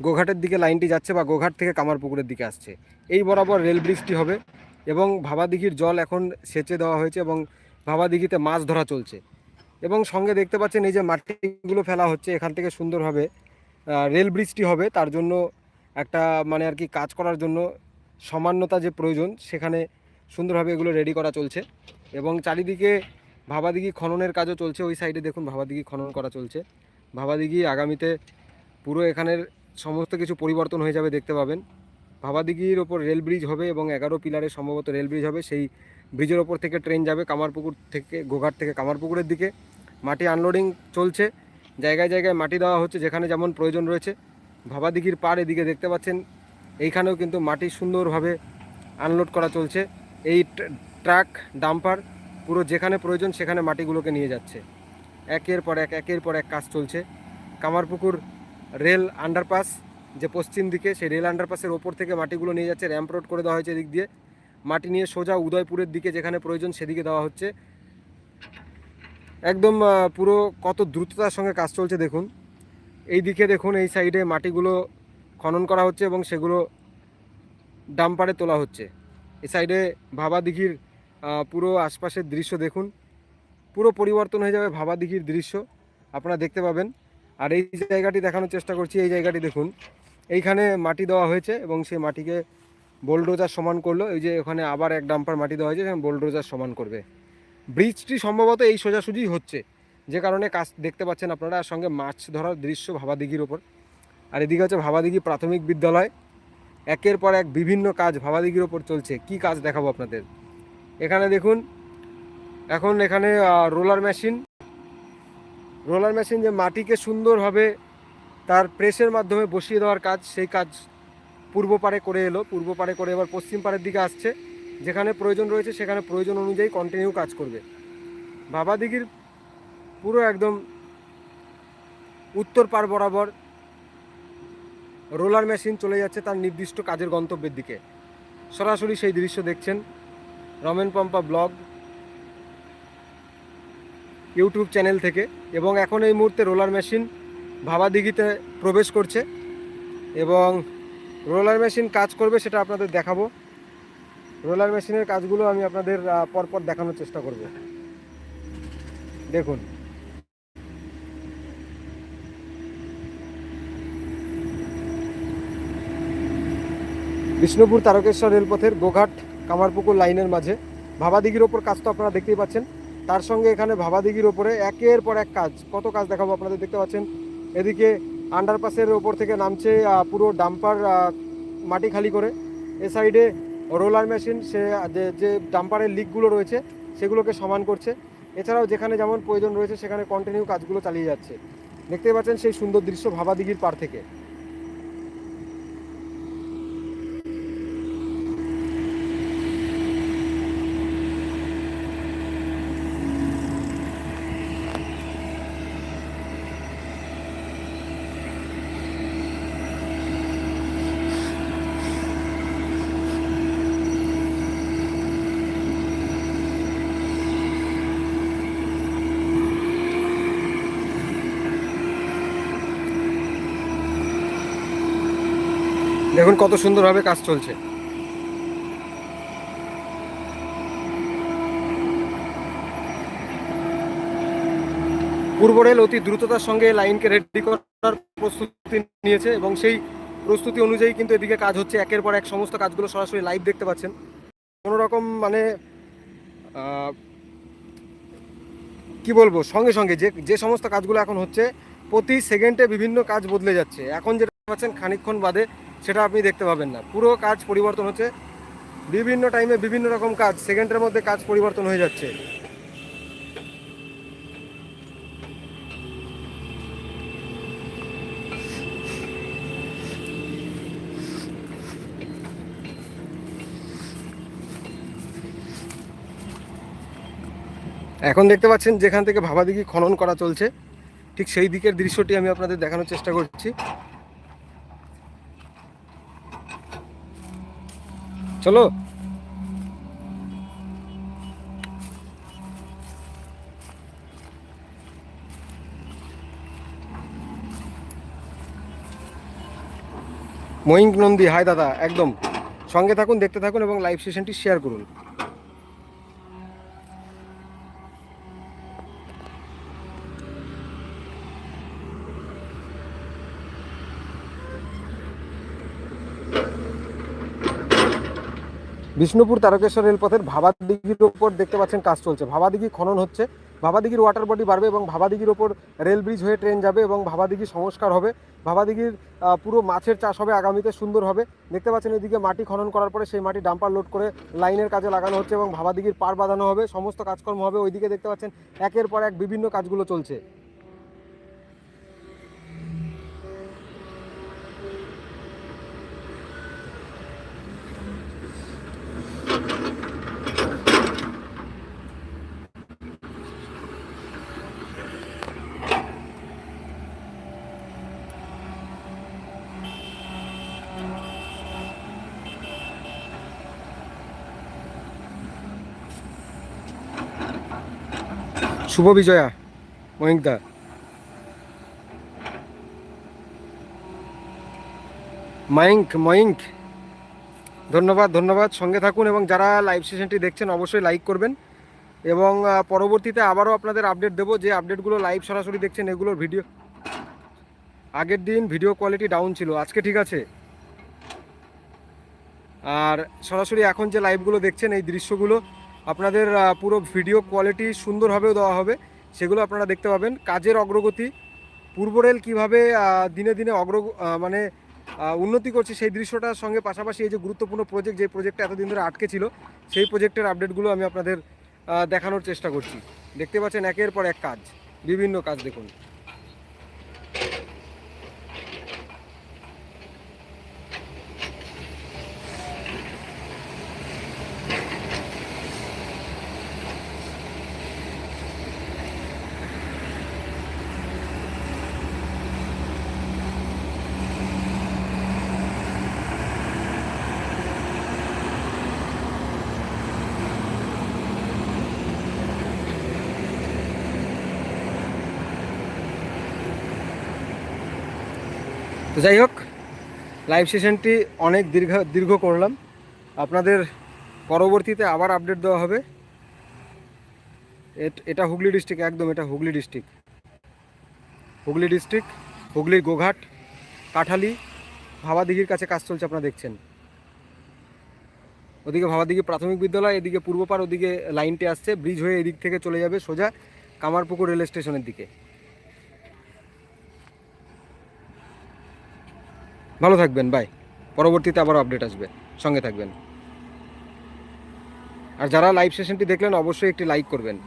গোঘাটের দিকে লাইনটি যাচ্ছে বা গোঘাট থেকে কামারপুকুরের দিকে আসছে। এই বরাবর রেল ব্রিজটি হবে এবং ভাবাদিঘির জল এখন সেচে দেওয়া হয়েছে এবং ভাবাদিঘিতে মাছ ধরা চলছে। এবং সঙ্গে দেখতে পাচ্ছেন এই যে মাটিগুলো ফেলা হচ্ছে, এখান থেকে সুন্দরভাবে রেল ব্রিজটি হবে। তার জন্য একটা মানে আর কি কাজ করার জন্য সমান্যতা যে প্রয়োজন, সেখানে সুন্দরভাবে এগুলো রেডি করা চলছে। এবং চারিদিকে ভাবাদিঘি খননের কাজও চলছে। ওই সাইডে দেখুন ভাবাদিঘি খনন করা চলছে। ভাবাদিঘি আগামীতে পুরো এখানের সমস্ত কিছু পরিবর্তন হয়ে যাবে দেখতে পাবেন। ভাবাদিঘির ওপর রেল ব্রিজ হবে এবং এগারো পিলারে সম্ভবত রেল ব্রিজ হবে। সেই ব্রিজের ওপর থেকে ট্রেন যাবে কামারপুকুর থেকে, গোঘাট থেকে কামারপুকুরের দিকে। মাটি আনলোডিং চলছে। জায়গায় জায়গায় মাটি দেওয়া হচ্ছে যেখানে যেমন প্রয়োজন রয়েছে। ভাবাদিঘির পার এদিকে দেখতে পাচ্ছেন। এইখানেও কিন্তু মাটি সুন্দরভাবে আনলোড করা চলছে। এই ট্রাক, ডাম্পার পুরো যেখানে প্রয়োজন সেখানে মাটিগুলোকে নিয়ে যাচ্ছে। একের পর এক, একের পর এক কাজ চলছে। কামারপুকুর রেল আন্ডারপাস, যে পশ্চিম দিকে, সেই রেল আন্ডারপাসের ওপর থেকে মাটিগুলো নিয়ে যাচ্ছে র্যাম্প রোড করে দেওয়া হয়েছে এদিক দিয়ে। মাটি নিয়ে সোজা উদয়পুরের দিকে যেখানে প্রয়োজন সেদিকে দেওয়া হচ্ছে। একদম পুরো কত দ্রুততার সঙ্গে কাজ চলছে দেখুন। এই দিকে দেখুন, এই সাইডে মাটিগুলো খনন করা হচ্ছে এবং সেগুলো ডাম্পারে তোলা হচ্ছে। এই সাইডে ভাবা দিঘির পুরো আশপাশের দৃশ্য দেখুন। পুরো পরিবর্তন হয়ে যাবে ভাবা দিঘির দৃশ্য। আপনারা দেখতে পাবেন। আর এই জায়গাটি দেখানোর চেষ্টা করছি, এই জায়গাটি দেখুন। এইখানে মাটি দেওয়া হয়েছে এবং সেই মাটিকে বোলডোজার সমান করল। এই যে ওখানে আবার এক ডাম্পার মাটি দেওয়া হয়েছে এবং বোলডোজার সমান করবে। ব্রিজটি সম্ভবত এই সোজাসুজি হচ্ছে, যে কারণে কাজ দেখতে পাচ্ছেন আপনারা, আর সঙ্গে মাছ ধরার দৃশ্য ভাবাদিঘির ওপর। আর এদিকে হচ্ছে ভাবাদিঘি প্রাথমিক বিদ্যালয়। একের পর এক বিভিন্ন কাজ ভাবাদিঘির ওপর চলছে। কি কাজ দেখাবো আপনাদের? এখানে দেখুন, এখন এখানে রোলার মেশিন রোলার মেশিন যে মাটিকে সুন্দরভাবে তার প্রেসের মাধ্যমে বসিয়ে দেওয়ার কাজ, সেই কাজ পূর্ব পারে করে এলো। পূর্ব পারে করে এবার পশ্চিম পারের দিকে আসছে। যেখানে প্রয়োজন রয়েছে, সেখানে প্রয়োজন অনুযায়ী কন্টিনিউ কাজ করবে। বাবাদিঘির পুরো একদম উত্তর পার বরাবর রোলার মেশিন চলে যাচ্ছে তার নির্দিষ্ট কাজের গন্তব্যের দিকে। সরাসরি সেই দৃশ্য দেখছেন Ramen Pompa blog. YouTube channel থেকে এবং এখন এই মুহূর্তে রোলার মেশিন ভাবাদিঘিতে প্রবেশ করছে এবং রোলার মেশিন কাজ করবে সেটা আপনাদের দেখাবো। রোলার মেশিনের কাজগুলো আমি আপনাদের পরপর দেখানোর চেষ্টা করব। দেখুন। বিষ্ণুপুর তারকেশ্বর রেলপথের গোঘাট কামারপুকুর লাইনের মাঝে ভাবাদিঘির ওপর কাজ তো আপনারা দেখতেই পাচ্ছেন। তার সঙ্গে এখানে ভাবাদিঘির ওপরে একের পর এক কাজ। কত কাজ দেখাবো আপনাদের দেখতে পাচ্ছেন? এদিকে আন্ডারপাসের ওপর থেকে নামছে পুরো ডাম্পার মাটি খালি করে। এ সাইডে রোলার মেশিন, সে, যে ডাম্পারের লিকগুলো রয়েছে, সেগুলোকে সমান করছে। এছাড়াও যেখানে যেমন প্রয়োজন রয়েছে, সেখানে কন্টিনিউ কাজগুলো চালিয়ে যাচ্ছে। দেখতে পাচ্ছেন সেই সুন্দর দৃশ্য ভাবাদিঘির পার থেকে। দেখুন কত সুন্দরভাবে কাজ চলছে। পূর্ব রেল অতি দ্রুততার সঙ্গে লাইনকে রেডি করার প্রস্তুতি নিয়েছে এবং সেই প্রস্তুতি অনুযায়ী কিন্তু এদিকে কাজ হচ্ছে। একের পর এক সমস্ত কাজগুলো সরাসরি লাইভ দেখতে পাচ্ছেন। কোনো রকম মানে কি বলব? সঙ্গে সঙ্গে যে যে সমস্ত কাজগুলো এখন হচ্ছে, প্রতি সেকেন্ডে বিভিন্ন কাজ বদলে যাচ্ছে। এখন যেটা পাচ্ছেন, খানিকক্ষণ বাদে সেটা আপনি দেখতে পাবেন না। পুরো কাজ পরিবর্তন হচ্ছে। বিভিন্ন টাইমে বিভিন্ন রকম কাজ সেকেন্ডের মধ্যে কাজ পরিবর্তন হয়ে যাচ্ছে। এখন দেখতে পাচ্ছেন যেখান থেকে ভাবাদিঘি খনন করা চলছে, ঠিক সেই দিকের দৃশ্যটি আমি আপনাদের দেখানোর চেষ্টা করছি। চলো। ময়িঙ্ক নন্দী, হাই দাদা, একদম। সঙ্গে থাকুন, দেখতে থাকুন এবং লাইভ সেশনটি শেয়ার করুন। বিষ্ণুপুর তারকেশ্বর রেলপথের ভাবাদিঘির ওপর দেখতে পাচ্ছেন কাজ চলছে। ভাবাদিঘি খনন হচ্ছে। ভাবাদিঘির ওয়াটার বডি বাড়বে এবং ভাবাদিঘির ওপর রেল ব্রিজ হয়ে ট্রেন যাবে এবং ভাবাদিঘি সংস্কার হবে। ভাবাদিঘির পুরো মাছের চাষ হবে, আগামীতে সুন্দর হবে। দেখতে পাচ্ছেন এদিকে মাটি খনন করার পরে সেই মাটি ডাম্পার লোড করে লাইনের কাজে লাগানো হচ্ছে এবং ভাবাদিঘির পার বাঁধানো হবে, সমস্ত কাজকর্ম হবে। ওইদিকে দেখতে পাচ্ছেন একের পর এক বিভিন্ন কাজগুলো চলছে। শুভ বিজয়া মহিংদা মাইঙ্ক ময়িঙ্ক ধন্যবাদ ধন্যবাদ। সঙ্গে থাকুন এবং যারা লাইভ সেশনটি দেখছেন, অবশ্যই লাইক করবেন। এবং পরবর্তীতে আবারও আপনাদের আপডেট দেবো যে আপডেটগুলো লাইভ সরাসরি দেখছেন, এগুলোর ভিডিও আগের দিন ভিডিও কোয়ালিটি ডাউন ছিল, আজকে ঠিক আছে। আর সরাসরি এখন যে লাইভগুলো দেখছেন, এই দৃশ্যগুলো আপনাদের পুরো ভিডিও কোয়ালিটি সুন্দরভাবেও দেওয়া হবে। সেগুলো আপনারা দেখতে পাবেন। কাজের অগ্রগতি, পূর্ব রেল কীভাবে দিনে দিনে অগ্র মানে উন্নতি করছে সেই দৃশ্যটার সঙ্গে পাশাপাশি এই যে গুরুত্বপূর্ণ প্রজেক্ট যে প্রজেক্টটা এতদিন ধরে আটকে ছিল, সেই প্রজেক্টের আপডেটগুলো আমি আপনাদের দেখানোর চেষ্টা করছি। দেখতে পাচ্ছেন একের পর এক কাজ। বিভিন্ন কাজ দেখুন। তো যাই হোক লাইভ সেশনটি অনেক দীর্ঘ দীর্ঘ করলাম। আপনাদের পরবর্তীতে আবার আপডেট দেওয়া হবে। এট- হুগলি ডিস্ট্রিক্ট একদম এটা হুগলি ডিস্ট্রিক্ট হুগলি ডিস্ট্রিক্ট হুগলির গোঘাট, কাঠালি, ভাবাদিঘির কাছে কাজ চলছে, আপনারা দেখছেন। ওদিকে ভাবাদিঘি প্রাথমিক বিদ্যালয়, এদিকে পূর্বপার ওদিকে লাইনটি আসছে ব্রিজ হয়ে এদিক থেকে চলে যাবে সোজা কামারপুকুর রেল স্টেশনের দিকে। ভালো থাকবেন বাই পরবর্তীতে আবার আপডেট আসবে। সঙ্গে থাকবেন। আর যারা লাইভ সেশনটি দেখলেন, অবশ্যই একটি লাইক করবেন।